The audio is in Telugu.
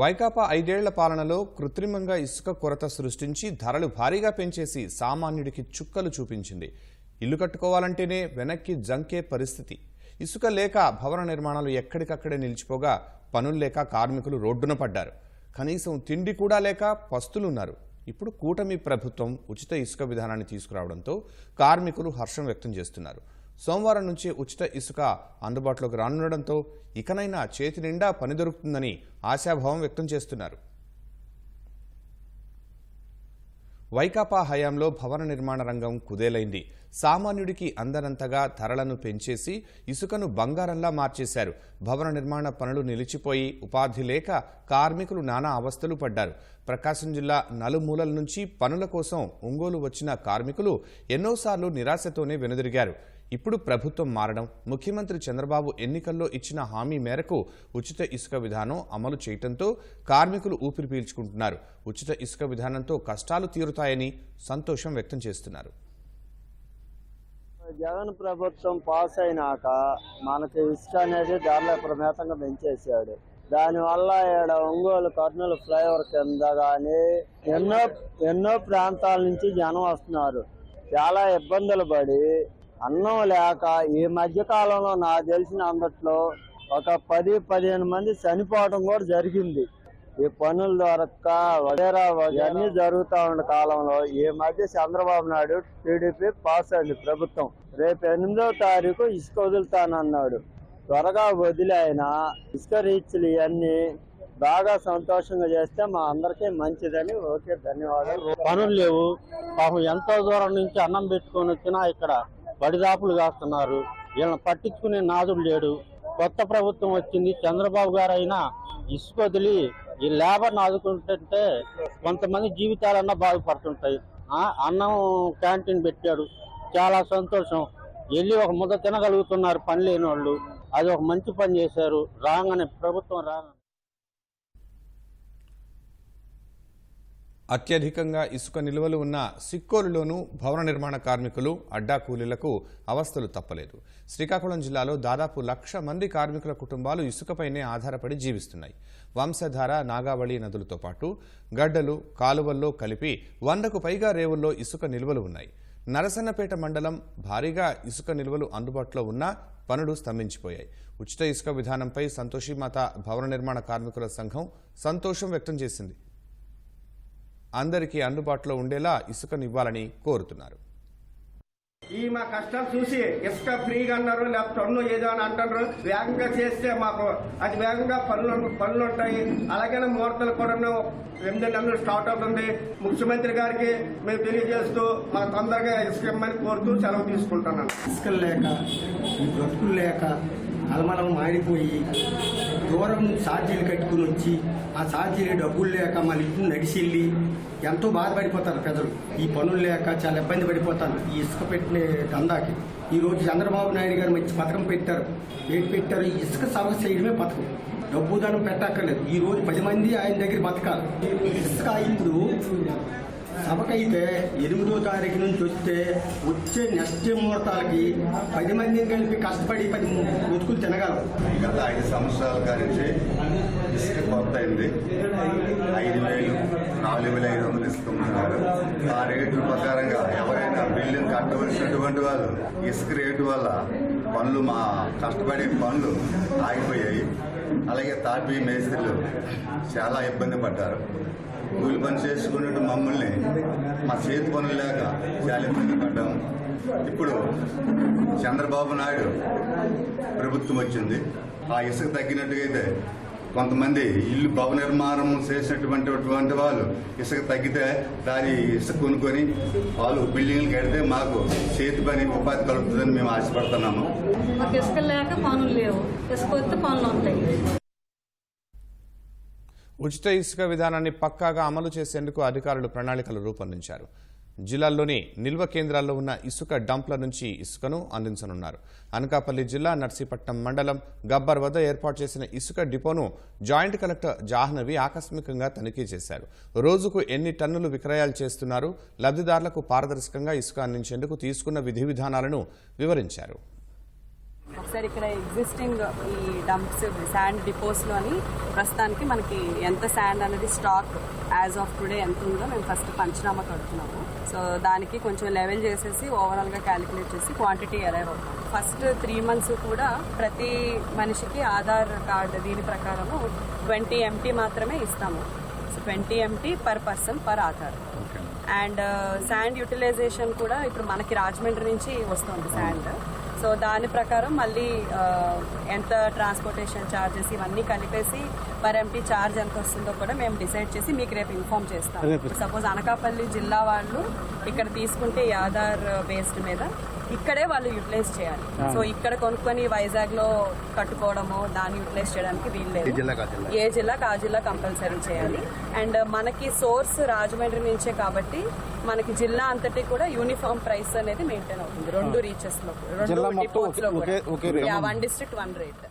వైకాపా ఐదేళ్ళ పాలనలో కృత్రిమంగా ఇసుక కొరత సృష్టించి ధరలు భారీగా పెంచేసి సామాన్యుడికి చుక్కలు చూపించింది. ఇల్లు కట్టుకోవాలంటేనే వెనక్కి జంకే పరిస్థితి. ఇసుక లేక భవన నిర్మాణాలు ఎక్కడికక్కడే నిలిచిపోగా పనులు లేక కార్మికులు రోడ్డున పడ్డారు. కనీసం తిండి కూడా లేక పస్తులున్నారు. ఇప్పుడు కూటమి ప్రభుత్వం ఉచిత ఇసుక విధానాన్ని తీసుకురావడంతో కార్మికులు హర్షం వ్యక్తం చేస్తున్నారు. సోమవారం నుంచి ఉచిత ఇసుక అందుబాటులోకి రానుండడంతో ఇకనైనా చేతి నిండా పని దొరుకుతుందని ఆశాభావం వ్యక్తం చేస్తున్నారు. వైకాపా హయాంలో భవన నిర్మాణ రంగం కుదేలైంది. సామాన్యుడికి అందనంతగా ధరలను పెంచేసి ఇసుకను బంగారంలా మార్చేశారు. భవన నిర్మాణ పనులు నిలిచిపోయి ఉపాధి లేక కార్మికులు నానా అవస్థలు పడ్డారు. ప్రకాశం జిల్లా నలుమూలల నుంచి పనుల కోసం ఒంగోలు వచ్చిన కార్మికులు ఎన్నోసార్లు నిరాశతోనే వెనుదిరిగారు. ఇప్పుడు ప్రభుత్వం మారడం ముఖ్యమంత్రి చంద్రబాబు ఎన్నికల్లో ఇచ్చిన హామీ మేరకు ఉచిత ఇసుక విధానం అమలు చేయటంతో కార్మికులు ఊపిరి పీల్చుకుంటున్నారు. ఉచిత ఇసుక విధానంతో కష్టాలు తీరుతాయని సంతోషం వ్యక్తం చేస్తున్నారు. జగన్ ప్రభుత్వం పాస్ అయినాక మనకి ఇసుక అనేది ధరలు ప్రమేతంగా పెంచేసాడు దానివల్ల ఈడ ఒంగోలు కర్నూలు ఫ్లైఓవర్ కింద కానీ ఎన్నో ఎన్నో ప్రాంతాల నుంచి జనం వస్తున్నారు. చాలా ఇబ్బందులు పడి అన్నం లేక ఈ మధ్య కాలంలో నాకు తెలిసిన అందట్లో ఒక పది పదిహేను మంది చనిపోవడం కూడా జరిగింది. ఈ పనులు దొరక్క వగేరా ఇవన్నీ జరుగుతూ ఉన్న కాలంలో ఈ మధ్య చంద్రబాబు నాయుడు టీడీపీ పాస్ అయింది ప్రభుత్వం. రేపు ఎనిమిదో తారీఖు ఇసుక వదులుతానన్నాడు. త్వరగా వదిలి ఆయన ఇసుక రీచ్లు ఇవన్నీ బాగా సంతోషంగా చేస్తే మా అందరికీ మంచిదని ఓకే ధన్యవాదాలు. పనులు లేవు. పాపం ఎంతో దూరం నుంచి అన్నం పెట్టుకొని వచ్చినా ఇక్కడ. పడిదాపులు కాస్తున్నారు. వీళ్ళని పట్టించుకునే నాదుడు లేడు. కొత్త ప్రభుత్వం వచ్చింది. చంద్రబాబు గారు అయినా ఇసుక వదిలి ఈ లేబర్ని ఆదుకుంటుంటే కొంతమంది జీవితాలన్నా బాధపడుతుంటాయి అన్నం క్యాంటీన్ పెట్టాడు. చాలా సంతోషం. వెళ్ళి ఒక ముద్ద తినగలుగుతున్నారు పని లేని వాళ్ళు అది ఒక మంచి పని చేశారు. రాగానే ప్రభుత్వం రాగానే అత్యధికంగా ఇసుక నిల్వలు ఉన్న సిక్కోలులోనూ భవన నిర్మాణ కార్మికులు అడ్డా కూలీలకు అవస్థలు తప్పలేదు. శ్రీకాకుళం జిల్లాలో దాదాపు లక్ష మంది కార్మికుల కుటుంబాలు ఇసుకపైనే ఆధారపడి జీవిస్తున్నాయి. వంశధార నాగావళి నదులతో పాటు గడ్డలు కాలువల్లో కలిపి వందకు పైగా రేవుల్లో ఇసుక నిల్వలు ఉన్నాయి. నరసన్నపేట మండలం భారీగా ఇసుక నిల్వలు అందుబాటులో ఉన్న పనులు స్తంభించిపోయాయి. ఉచిత ఇసుక విధానంపై సంతోషిమాత భవన నిర్మాణ కార్మికుల సంఘం సంతోషం వ్యక్తం చేసింది. అందరికీ అందుబాటులో ఉండేలా ఇసుకనివ్వాలని కోరుతున్నారు. ఈ మా కష్టాలు చూసి ఇసుక ఫ్రీగా అన్నారు లేకపోతే టన్ను ఏదో అని అంటారు వేగంగా చేస్తే మాకు అది వేగంగా పనులు పనులు ఉంటాయి. అలాగే ముహూర్తాలు కూడా ఎనిమిది నెలలు స్టార్ట్ అవుతుంది. ముఖ్యమంత్రి గారికి మేము తెలియజేస్తూ మాకు తొందరగా ఇసుక ఇమ్మని కోరుతూ సెలవు తీసుకుంటున్నాను. ఇసుకలు లేక ఈ బ్రతుకులు లేక అలమలం మారిపోయి దూరం ఛార్జీలు కట్టుకుని వచ్చి ఆ ఛార్జీలు డబ్బులు లేక మళ్ళీ ఇంటి నడిచి వెళ్ళి ఎంతో బాధపడిపోతారు ప్రజలు ఈ పనులు లేక చాలా ఇబ్బంది పడిపోతారు. ఈ ఇసుక పెట్టిన దందాకి. ఈరోజు చంద్రబాబు నాయుడు గారు మంచి పథకం పెట్టారు. ఏంటి పెట్టారు? ఈ ఇసుక సమస్య చేయడమే పథకం. డబ్బు దానం పెట్టక్కర్లేదు. ఈ రోజు పది మంది ఆయన దగ్గర బతకాలి. ఇసుక ఇప్పుడు సభకైతే ఎనిమిదో తారీఖు నుంచి వస్తే వచ్చే నెక్స్ట్ ముహూర్తాలకి పది మందిని కలిపి కష్టపడి పది బతుకులు తినగలం గత ఐదు సంవత్సరాల నుంచి ఇసుక కొత్త అయింది. ఐదు వేలు నాలుగు వేల ఐదు వందలు ఇస్తున్నారు. ఆ రేటు ప్రకారంగా ఎవరైనా బిల్డింగ్ కట్టవలసినటువంటి వాళ్ళు ఇసుక రేటు వల్ల పనులు మా కష్టపడే పనులు ఆగిపోయాయి. అలాగే తాపీ మేస్త్రులు చాలా ఇబ్బంది పడ్డారు. కూలి పని చేసుకునే మమ్మల్ని మా చేతి పనులు లేక చాలా ఇబ్బంది పడ్డాము ఇప్పుడు చంద్రబాబు నాయుడు ప్రభుత్వం వచ్చింది. ఆ ఇసుక తగ్గినట్టుగైతే అయితే కొంతమంది ఇల్లు భవన నిర్మాణం చేసినటువంటి వాళ్ళు ఇసుక తగ్గితే దాని ఇసుక కొనుక్కొని వాళ్ళు బిల్డింగ్లు కడితే మాకు చేతి పని ఉపాధి కలుగుతుందని మేము ఆశపడుతున్నాము. మాకు ఇసుక లేక పనులు లేవు. ఇసుక వస్తే పనులు ఉంటాయి. ఉచిత ఇసుక విధానాన్ని పక్కాగా అమలు చేసేందుకు అధికారులు ప్రణాళికలు రూపొందించారు. జిల్లాల్లోని నిల్వ కేంద్రాల్లో ఉన్న ఇసుక డంప్ల నుంచి ఇసుకను అందించనున్నారు. అనకాపల్లి జిల్లా నర్సీపట్నం మండలం గబ్బర్ వద్ద ఏర్పాటు చేసిన ఇసుక డిపోను జాయింట్ కలెక్టర్ జాహ్నవి ఆకస్మికంగా తనిఖీ చేశారు. రోజుకు ఎన్ని టన్నులు విక్రయాలు చేస్తున్నారు? లబ్ధిదారులకు పారదర్శకంగా ఇసుక అందించేందుకు తీసుకున్న విధి విధానాలను వివరించారు. సార్ ఇక్కడ ఎగ్జిస్టింగ్ ఈ డంప్స్ శాండ్ డిపోస్లోని ప్రస్తుతానికి మనకి ఎంత శాండ్ అనేది స్టాక్ యాజ్ ఆఫ్ టుడే ఎంత ఉందో మేము ఫస్ట్ పంచనామా కడుతున్నాము. సో దానికి కొంచెం లెవెల్ చేసేసి ఓవరాల్గా క్యాలిక్యులేట్ చేసి క్వాంటిటీ అరైవ్ అవుతాం ఫస్ట్ త్రీ మంత్స్ కూడా ప్రతి మనిషికి ఆధార్ కార్డు దీని ప్రకారము ట్వంటీ ఎంటీ మాత్రమే ఇస్తాము. So twenty MT per person per Aadhaar. And sand utilisation కూడా ఇప్పుడు మనకి రాజమండ్రి నుంచి వస్తుంది శాండ్ సో దాని ప్రకారం మళ్ళీ ఎంత ట్రాన్స్పోర్టేషన్ ఛార్జెస్ ఇవన్నీ కలిపేసి పర్ ఎంపీ ఛార్జ్ ఎంత వస్తుందో కూడా మేము డిసైడ్ చేసి మీకు రేపు ఇన్ఫార్మ్ చేస్తాం. సపోజ్ అనకాపల్లి జిల్లా వాళ్ళు ఇక్కడ తీసుకుంటే ఈ ఆధార్ బేస్డ్ మీద ఇక్కడే వాళ్ళు యూటిలైజ్ చేయాలి. సో ఇక్కడ కొనుక్కొని వైజాగ్లో కట్టుకోవడము దాన్ని యూటిలైజ్ చేయడానికి వీల్లేదు ఏ జిల్లాకు ఆ జిల్లా కంపల్సరీ చేయాలి. అండ్ మనకి సోర్స్ రాజమండ్రి నుంచే కాబట్టి మనకి జిల్లా అంతటి కూడా యూనిఫామ్ ప్రైస్ అనేది మెయింటైన్ అవుతుంది. రెండు రీచెస్లో రెండు డిపోట్స్లో కూడా. One district one rate